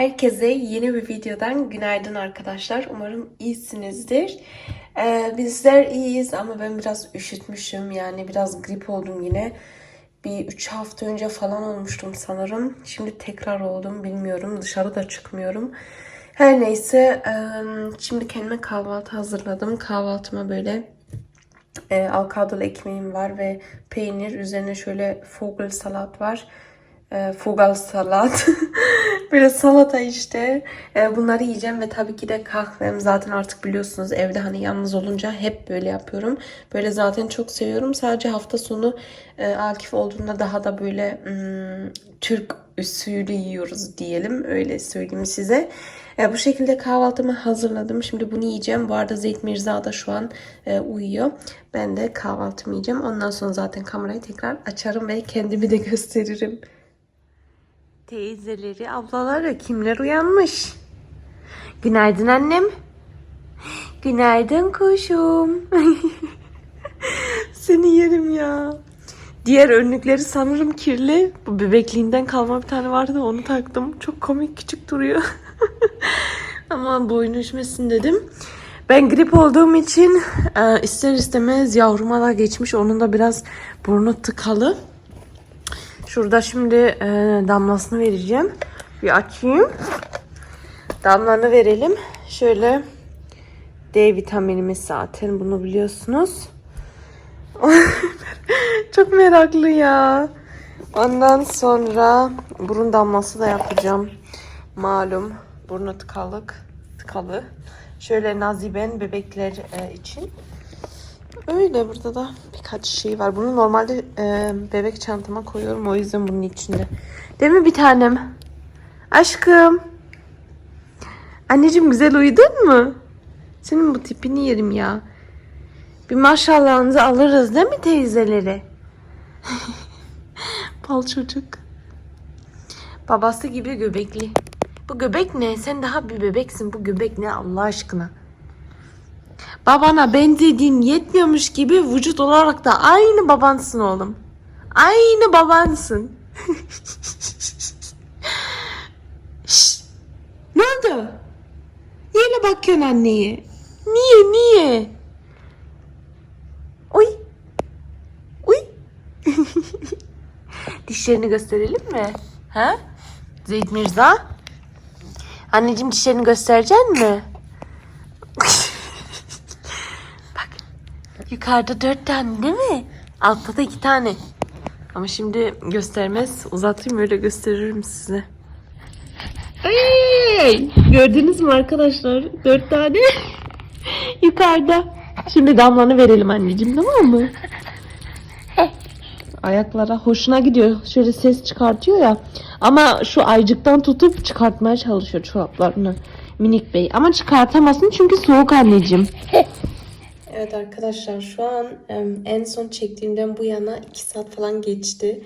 Herkese yeni bir videodan günaydın arkadaşlar. Umarım iyisinizdir. Ee, bizler iyiyiz ama ben biraz üşütmüşüm. Yani biraz grip oldum yine. Bir 3 hafta önce falan olmuştum sanırım. Şimdi tekrar oldum bilmiyorum. Dışarı da çıkmıyorum. Her neyse e, şimdi kendime kahvaltı hazırladım. Kahvaltıma böyle e, avokadolu ekmeğim var ve peynir. Üzerine şöyle fogel salat var. E, fogal salat. Böyle salata işte. E, bunları yiyeceğim ve tabii ki de kahvem. Zaten artık biliyorsunuz evde hani yalnız olunca hep böyle yapıyorum. Böyle zaten çok seviyorum. Sadece hafta sonu e, Akif olduğunda daha da böyle hmm, Türk usulü yiyoruz diyelim. Öyle söyleyeyim size. E, bu şekilde kahvaltımı hazırladım. Şimdi bunu yiyeceğim. Bu arada Zeyt Mirza da şu an e, uyuyor. Ben de kahvaltımı yiyeceğim. Ondan sonra zaten kamerayı tekrar açarım ve kendimi de gösteririm. Teyzeleri, ablaları kimler uyanmış? Günaydın annem. Günaydın kuşum. Seni yerim ya. Diğer önlükleri sanırım kirli. Bu bebekliğinden kalma bir tane vardı onu taktım. Çok komik küçük duruyor. Ama boyun üşmesin dedim. Ben grip olduğum için e, ister istemez yavruma da geçmiş. Onun da biraz burnu tıkalı. Şurada şimdi e, damlasını vereceğim. Bir açayım. Damlanı verelim. Şöyle D vitaminimiz zaten bunu biliyorsunuz. Çok meraklı ya. Ondan sonra burun damlası da yapacağım. Malum burnu tıkalık, tıkalı. Şöyle naziben bebekler e, için. Öyle burada da birkaç şey var. Bunu normalde e, bebek çantama koyuyorum. O yüzden bunun içinde. Değil mi bir tanem? Aşkım. Anneciğim güzel uyudun mu? Senin bu tipini yerim ya. Bir maşallahınızı alırız değil mi teyzeleri? Bal çocuk. Babası gibi göbekli. Bu göbek ne? Sen daha bir bebeksin. Bu göbek ne Allah aşkına? Babana benzediğin yetmiyormuş gibi vücut olarak da aynı babansın oğlum. Aynı babansın. Şşt! Ne oldu? Niye bakıyorsun anneye? Niye niye? Oy. Oy. Dişlerini gösterelim mi? Ha? Zeyd Mirza? Anneciğim dişlerini gösterecek mi? Yukarıda dört tane değil mi? Altta da iki tane. Ama şimdi göstermez. Uzatayım öyle gösteririm size. Hey! Gördünüz mü arkadaşlar? Dört tane. Yukarıda. Şimdi damlanı verelim anneciğim tamam mı? Ayaklara hoşuna gidiyor. Şöyle ses çıkartıyor ya. Ama şu aycıktan tutup çıkartmaya çalışıyor çoraplarını. Minik bey. Ama çıkartamazsın çünkü soğuk anneciğim. Evet arkadaşlar şu an en son çektiğimden bu yana 2 saat falan geçti.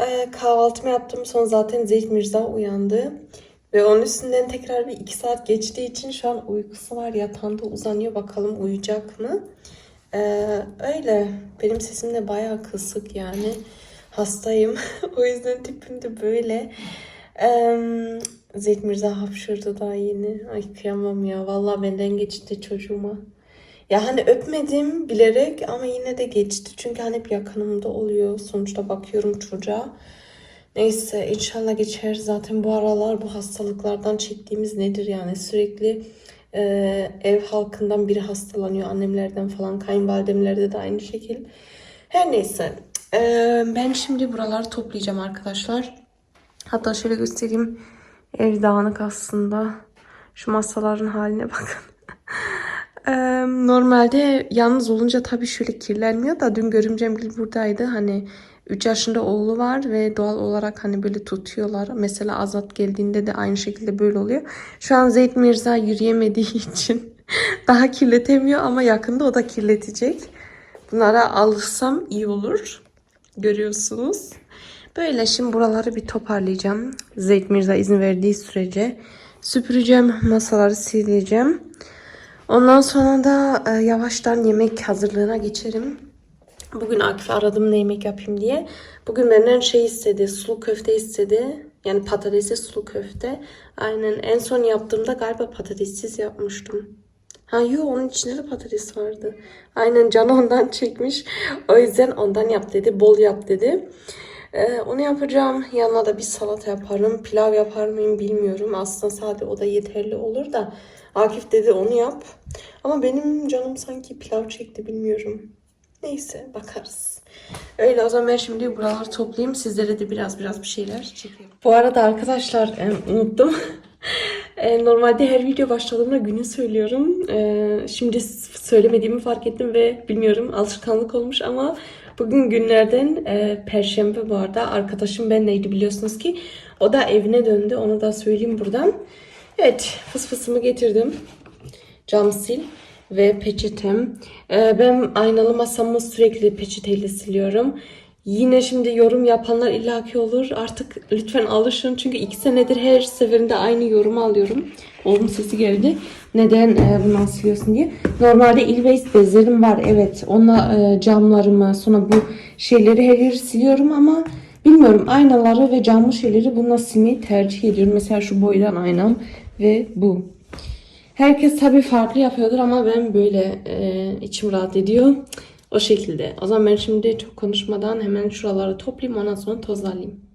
Ee, kahvaltımı yaptım sonra zaten Zeyt Mirza uyandı. Ve onun üstünden tekrar bir 2 saat geçtiği için şu an uykusu var yatağında uzanıyor bakalım uyuyacak mı? Ee, öyle benim sesim de bayağı kısık yani hastayım o yüzden tipim de böyle. Zeyt Mirza hapşırdı daha yeni. Ay kıyamam ya vallahi benden geçti çocuğuma. Ya hani öpmedim bilerek ama yine de geçti. Çünkü hani hep yakınımda oluyor. Sonuçta bakıyorum çocuğa. Neyse inşallah geçer. Zaten bu aralar bu hastalıklardan çektiğimiz nedir yani sürekli e, ev halkından biri hastalanıyor. Annemlerden falan kayınvalidemlerde de aynı şekil. Her neyse e, ben şimdi buraları toplayacağım arkadaşlar. Hatta şöyle göstereyim. Ev dağınık aslında. Şu masaların haline bakın. Normalde yalnız olunca tabii şöyle kirlenmiyor da dün görümcem buradaydı. Hani 3 yaşında oğlu var ve doğal olarak hani böyle tutuyorlar. Mesela Azat geldiğinde de aynı şekilde böyle oluyor. Şu an Zeyd Mirza yürüyemediği için daha kirletemiyor ama yakında o da kirletecek. Bunlara alışsam iyi olur. Görüyorsunuz. Böyle şimdi buraları bir toparlayacağım. Zeyd Mirza izin verdiği sürece süpüreceğim, masaları sileceğim. Ondan sonra da e, yavaştan yemek hazırlığına geçerim. Bugün Akif'i aradım ne yemek yapayım diye. Bugün benden şey istedi, sulu köfte istedi. Yani patatesli sulu köfte. Aynen en son yaptığımda galiba patatessiz yapmıştım. Ha yok onun içinde de patates vardı. Aynen Can ondan çekmiş. O yüzden ondan yap dedi. Bol yap dedi. Ee, onu yapacağım. Yanına da bir salata yaparım. Pilav yapar mıyım bilmiyorum. Aslında sade o da yeterli olur da. Akif dedi onu yap. Ama benim canım sanki pilav çekti bilmiyorum. Neyse bakarız. Öyle o zaman ben şimdi buraları toplayayım. Sizlere de biraz biraz bir şeyler çekeyim. Bu arada arkadaşlar e, unuttum. E, normalde her video başladığımda günü söylüyorum. E, şimdi söylemediğimi fark ettim ve bilmiyorum alışkanlık olmuş ama bugün günlerden e, perşembe bu arada. Arkadaşım benleydi biliyorsunuz ki. O da evine döndü. Onu da söyleyeyim buradan. Evet fıs fısımı getirdim cam sil ve peçetem. Ee, ben aynalı masamı sürekli peçeteyle siliyorum. Yine şimdi yorum yapanlar illaki olur. Artık lütfen alışın. Çünkü iki senedir her seferinde aynı yorumu alıyorum. Oğlum sesi geldi. Neden e, bunu siliyorsun diye. Normalde Ilways bezlerim var. Evet. Onunla e, camlarımı sonra bu şeyleri her yeri siliyorum ama bilmiyorum aynaları ve camlı şeyleri bununla silmeyi tercih ediyorum. Mesela şu boydan aynam ve bu. Herkes tabii farklı yapıyordur ama ben böyle e, içim rahat ediyor. O şekilde. O zaman ben şimdi çok konuşmadan hemen şuraları toplayayım ondan sonra tozlayayım.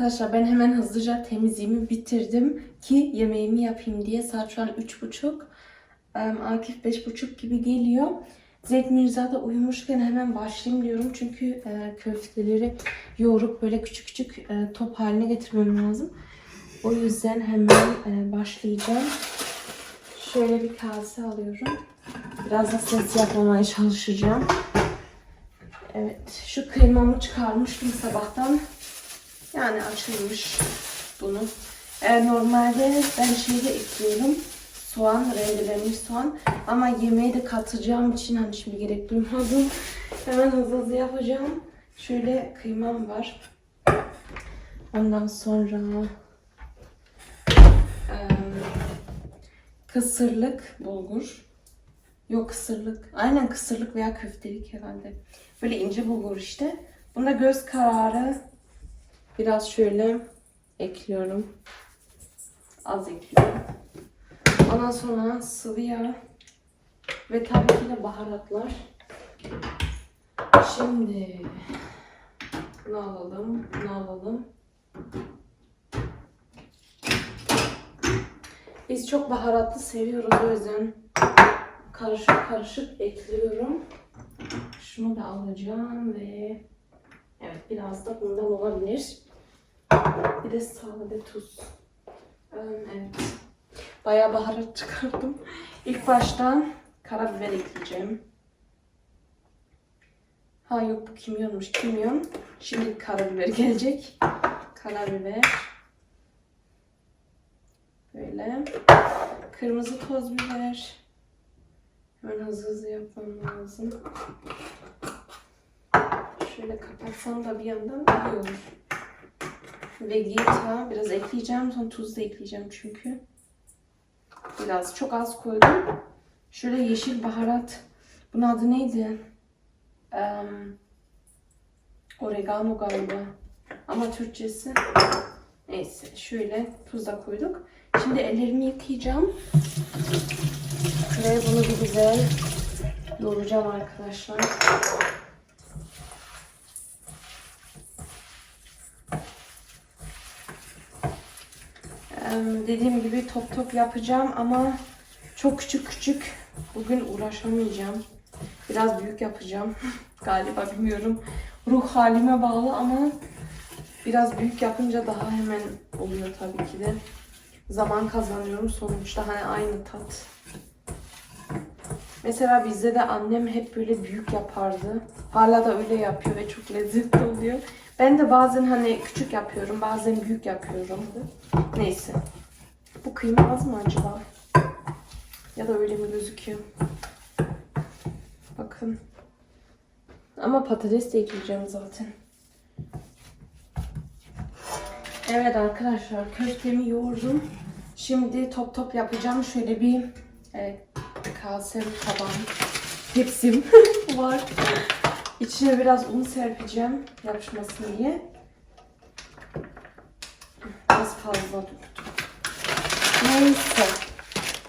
Arkadaşlar ben hemen hızlıca temizliğimi bitirdim ki yemeğimi yapayım diye. Saat şu an 3.30. Em, Akif 5.30 gibi geliyor. Zeyd Mirza da uyumuşken hemen başlayayım diyorum. Çünkü e, köfteleri yoğurup böyle küçük küçük e, top haline getirmem lazım. O yüzden hemen e, başlayacağım. Şöyle bir kase alıyorum. Biraz da ses yapmamaya çalışacağım. Evet, şu kıymamı çıkarmıştım sabahtan. Yani açılmış bunu. Ee, normalde ben şeyde ekliyorum. Soğan, rendelenmiş soğan. Ama yemeğe de katacağım için hani şimdi gerek duymadım. Hemen hızlı hızlı yapacağım. Şöyle kıymam var. Ondan sonra em, kısırlık bulgur. Yok kısırlık. Aynen kısırlık veya köftelik herhalde. Böyle ince bulgur işte. Buna göz kararı biraz şöyle ekliyorum. Az ekliyorum. Ondan sonra sıvı yağ ve tabii ki de baharatlar. Şimdi bunu alalım, bunu alalım. Biz çok baharatlı seviyoruz o yüzden karışık karışık ekliyorum. Şunu da alacağım ve evet biraz da bundan olabilir. Bir de sade tuz. Evet. Bayağı baharat çıkardım. İlk baştan karabiber ekleyeceğim. Ha yok bu kimyonmuş. Kimyon. Şimdi karabiber gelecek. Karabiber. Böyle. Kırmızı toz biber. Hemen hızlı hızlı yapmam lazım. Şöyle kapatsam da bir yandan iyi olur. Vegeta biraz ekleyeceğim. Sonra tuz da ekleyeceğim çünkü. Biraz çok az koydum. Şöyle yeşil baharat. Bunun adı neydi? Em, oregano galiba. Ama Türkçesi. Neyse şöyle tuz da koyduk. Şimdi ellerimi yıkayacağım. Ve bunu bir güzel yoğuracağım arkadaşlar. Dediğim gibi top top yapacağım ama çok küçük küçük bugün uğraşamayacağım. Biraz büyük yapacağım. Galiba bilmiyorum. Ruh halime bağlı ama biraz büyük yapınca daha hemen oluyor tabii ki de. Zaman kazanıyorum sonuçta hani aynı tat. Mesela bizde de annem hep böyle büyük yapardı. Hala da öyle yapıyor ve çok lezzetli oluyor. Ben de bazen hani küçük yapıyorum, bazen büyük yapıyorum. Neyse. Bu kıyma az mı acaba? Ya da öyle mi gözüküyor? Bakın. Ama patates de ekleyeceğim zaten. Evet arkadaşlar köftemi yoğurdum. Şimdi top top yapacağım. Şöyle bir e, kasem tabağım, tepsim var. İçine biraz un serpeceğim yapışmasın diye. Biraz fazla döktüm. Neyse.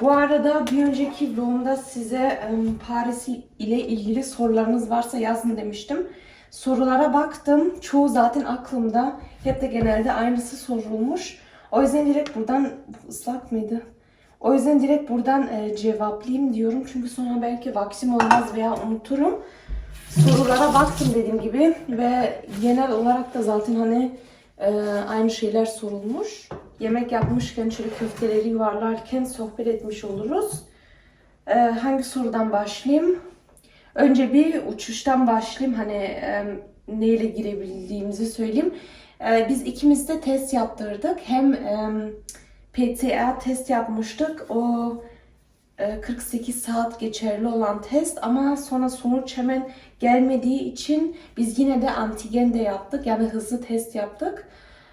Bu arada bir önceki vlogumda size Paris ile ilgili sorularınız varsa yazın demiştim. Sorulara baktım. Çoğu zaten aklımda. Hep de genelde aynısı sorulmuş. O yüzden direkt buradan Bu ıslak mıydı? O yüzden direkt buradan e, cevaplayayım diyorum. Çünkü sonra belki vaktim olmaz veya unuturum. Sorulara baktım dediğim gibi ve genel olarak da zaten hani e, aynı şeyler sorulmuş. Yemek yapmışken şöyle köfteleri yuvarlarken sohbet etmiş oluruz. E, hangi sorudan başlayayım? Önce bir uçuştan başlayayım. Hani e, neyle girebildiğimizi söyleyeyim. E, biz ikimiz de test yaptırdık. Hem e, PCR test yapmıştık. O 48 saat geçerli olan test ama sonra sonuç hemen gelmediği için biz yine de antigen de yaptık. Yani hızlı test yaptık.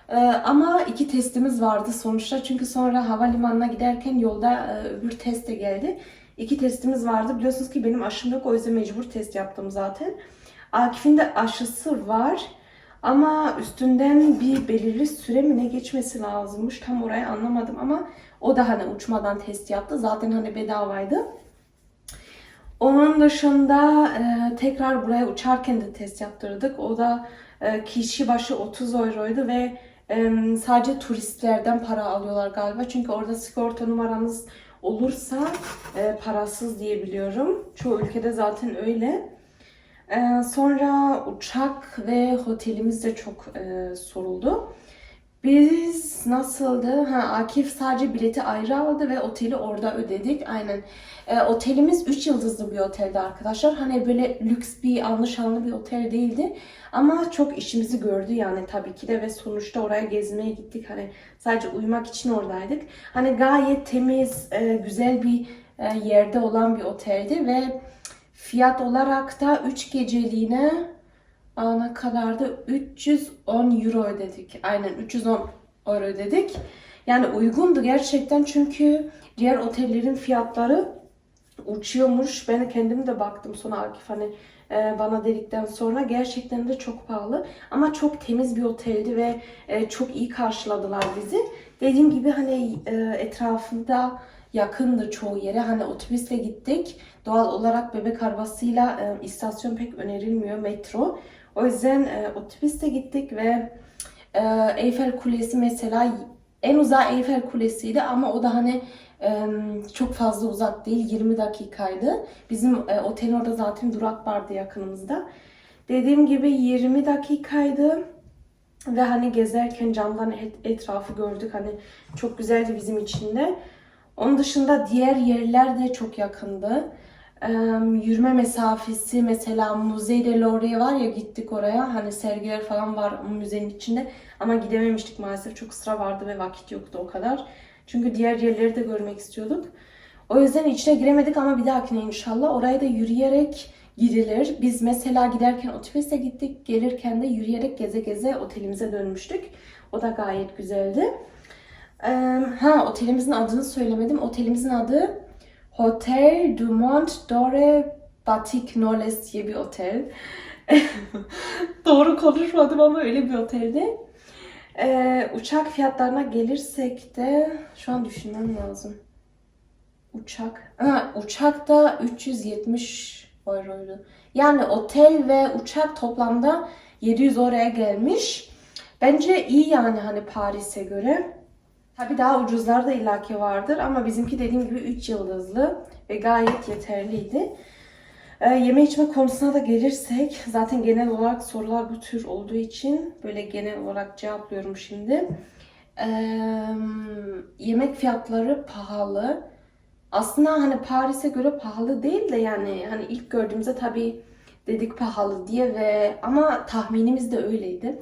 E, ama iki testimiz vardı sonuçta. Çünkü sonra havalimanına giderken yolda e, öbür test de geldi. İki testimiz vardı. Biliyorsunuz ki benim aşım yok. O yüzden mecbur test yaptım zaten. Akif'in de aşısı var. Ama üstünden bir belirli süre mi ne geçmesi lazımmış. Tam orayı anlamadım ama o da hani uçmadan test yaptı. Zaten hani bedavaydı. Onun dışında e, tekrar buraya uçarken de test yaptırdık. O da e, kişi başı 30 euroydu ve e, sadece turistlerden para alıyorlar galiba. Çünkü orada sigorta numaranız olursa e, parasız diyebiliyorum. Çoğu ülkede zaten öyle. Ee, sonra uçak ve otelimiz de çok e, soruldu. Biz nasıldı? Ha, Akif sadece bileti ayrı aldı ve oteli orada ödedik. Aynen. Ee, otelimiz 3 yıldızlı bir oteldi arkadaşlar. Hani böyle lüks bir anlaşanlı bir otel değildi. Ama çok işimizi gördü yani tabii ki de ve sonuçta oraya gezmeye gittik. Hani sadece uyumak için oradaydık. Hani gayet temiz, e, güzel bir e, yerde olan bir oteldi ve Fiyat olarak da 3 geceliğine Aa, ne kadardı? 310 euro ödedik. Aynen 310 euro ödedik. Yani uygundu gerçekten çünkü diğer otellerin fiyatları uçuyormuş. Ben kendim de baktım sonra Akif hani e, bana dedikten sonra gerçekten de çok pahalı. Ama çok temiz bir oteldi ve e, çok iyi karşıladılar bizi. Dediğim gibi hani e, etrafında yakındı çoğu yere. Hani otobüsle gittik. Doğal olarak bebek arabasıyla istasyon pek önerilmiyor metro. O yüzden e, otobüsle gittik ve e, Eyfel Kulesi mesela en uzağı Eyfel Kulesi'ydi ama o da hani e, çok fazla uzak değil 20 dakikaydı. Bizim e, otelin orada zaten durak vardı yakınımızda. Dediğim gibi 20 dakikaydı. Ve hani gezerken camdan et- etrafı gördük. Hani çok güzeldi bizim için de. Onun dışında diğer yerler de çok yakındı. Yürüme mesafesi mesela Musée de Louvre var ya gittik oraya. Hani sergiler falan var müzenin içinde. Ama gidememiştik maalesef. Çok sıra vardı ve vakit yoktu o kadar. Çünkü diğer yerleri de görmek istiyorduk. O yüzden içine giremedik ama bir dahakine inşallah oraya da yürüyerek gidilir. Biz mesela giderken otobüsle gittik. Gelirken de yürüyerek geze geze otelimize dönmüştük. O da gayet güzeldi. Ha otelimizin adını söylemedim. Otelimizin adı Hotel Dumont Dore Batik Knowles diye bir otel. Doğru konuşmadım ama öyle bir oteldi. Ee, uçak fiyatlarına gelirsek de şu an düşünmem lazım. Uçak. Ha, uçak da 370 euroydu. Yani otel ve uçak toplamda 700 oraya gelmiş. Bence iyi yani hani Paris'e göre. Tabi daha ucuzlar da illaki vardır ama bizimki dediğim gibi 3 yıldızlı ve gayet yeterliydi. Ee, yeme içme konusuna da gelirsek zaten genel olarak sorular bu tür olduğu için böyle genel olarak cevaplıyorum şimdi. Ee, yemek fiyatları pahalı. Aslında hani Paris'e göre pahalı değil de yani hani ilk gördüğümüzde tabii dedik pahalı diye ve ama tahminimiz de öyleydi.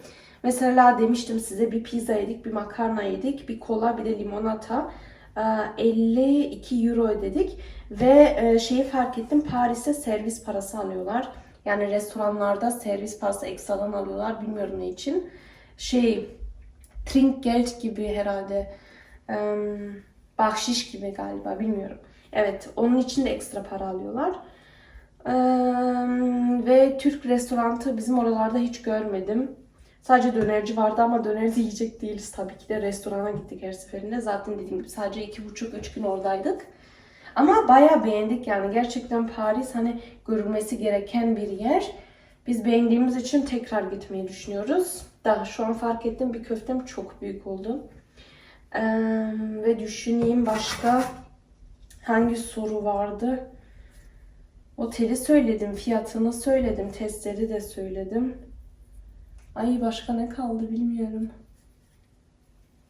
Mesela demiştim size bir pizza yedik, bir makarna yedik, bir kola, bir de limonata. Ee, 52 euro ödedik ve e, şeyi fark ettim Paris'te servis parası alıyorlar. Yani restoranlarda servis parası ekstradan alıyorlar. Bilmiyorum ne için. Şey Trinkgeld gibi herhalde. Bahşiş gibi galiba bilmiyorum. Evet onun için de ekstra para alıyorlar. Ve Türk restoranı bizim oralarda hiç görmedim. Sadece dönerci vardı ama döner de yiyecek değiliz tabii ki de. Restorana gittik her seferinde. Zaten dediğim gibi sadece iki buçuk üç gün oradaydık. Ama bayağı beğendik yani. Gerçekten Paris hani görülmesi gereken bir yer. Biz beğendiğimiz için tekrar gitmeyi düşünüyoruz. Daha şu an fark ettim bir köftem çok büyük oldu. Ee, ve düşüneyim başka hangi soru vardı? Oteli söyledim, fiyatını söyledim, testleri de söyledim. Ay başka ne kaldı bilmiyorum.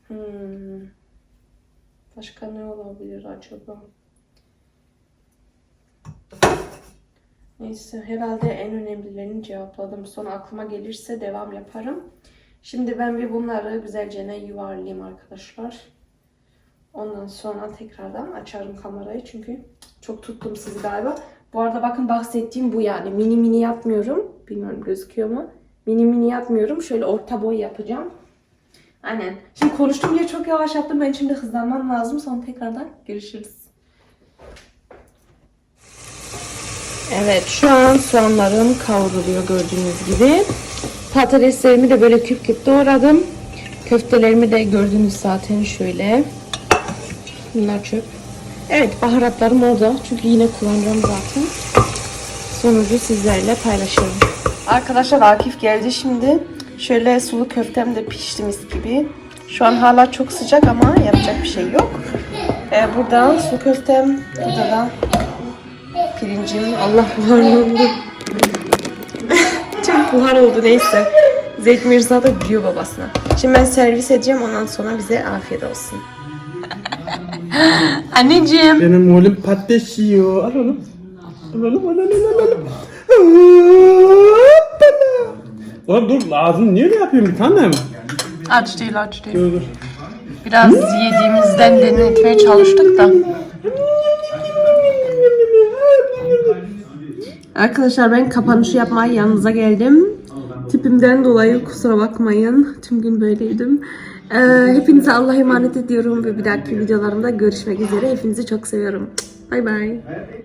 Hmm. Başka ne olabilir acaba? Neyse herhalde en önemlilerini cevapladım. Sonra aklıma gelirse devam yaparım. Şimdi ben bir bunları güzelce ne yuvarlayayım arkadaşlar. Ondan sonra tekrardan açarım kamerayı çünkü çok tuttum sizi galiba. Bu arada bakın bahsettiğim bu yani. Mini mini yapmıyorum. Bilmiyorum gözüküyor mu? Mini mini yapmıyorum. Şöyle orta boy yapacağım. Aynen. Şimdi konuştum diye çok yavaş yaptım. Ben şimdi hızlanmam lazım. Sonra tekrardan görüşürüz. Evet şu an soğanlarım kavruluyor gördüğünüz gibi. Patateslerimi de böyle küp küp doğradım. Köftelerimi de gördüğünüz zaten şöyle. Bunlar çöp. Evet baharatlarım orada. Çünkü yine kullanacağım zaten. Sonucu sizlerle paylaşırım. Arkadaşlar Akif geldi şimdi. Şöyle sulu köftem de pişti mis gibi. Şu an hala çok sıcak ama yapacak bir şey yok. Ee, burada sulu köftem, burada da pirincim. Allah buhar oldu. çok buhar oldu neyse. Zeyt Mirza da gülüyor babasına. Şimdi ben servis edeceğim ondan sonra bize afiyet olsun. Anneciğim. Benim oğlum patates yiyor. Al oğlum. Al oğlum, al al al. Hoppala. Oğlum dur ağzını niye öyle yapıyorsun bir tanem? Aç değil aç değil. Dur dur. Biraz yediğimizden denetmeye çalıştık da. Arkadaşlar ben kapanışı yapmaya yanınıza geldim. Tipimden dolayı kusura bakmayın. Tüm gün böyleydim. Ee, hepinize Allah'a emanet ediyorum ve bir dahaki videolarımda görüşmek üzere. Hepinizi çok seviyorum. Bay bay.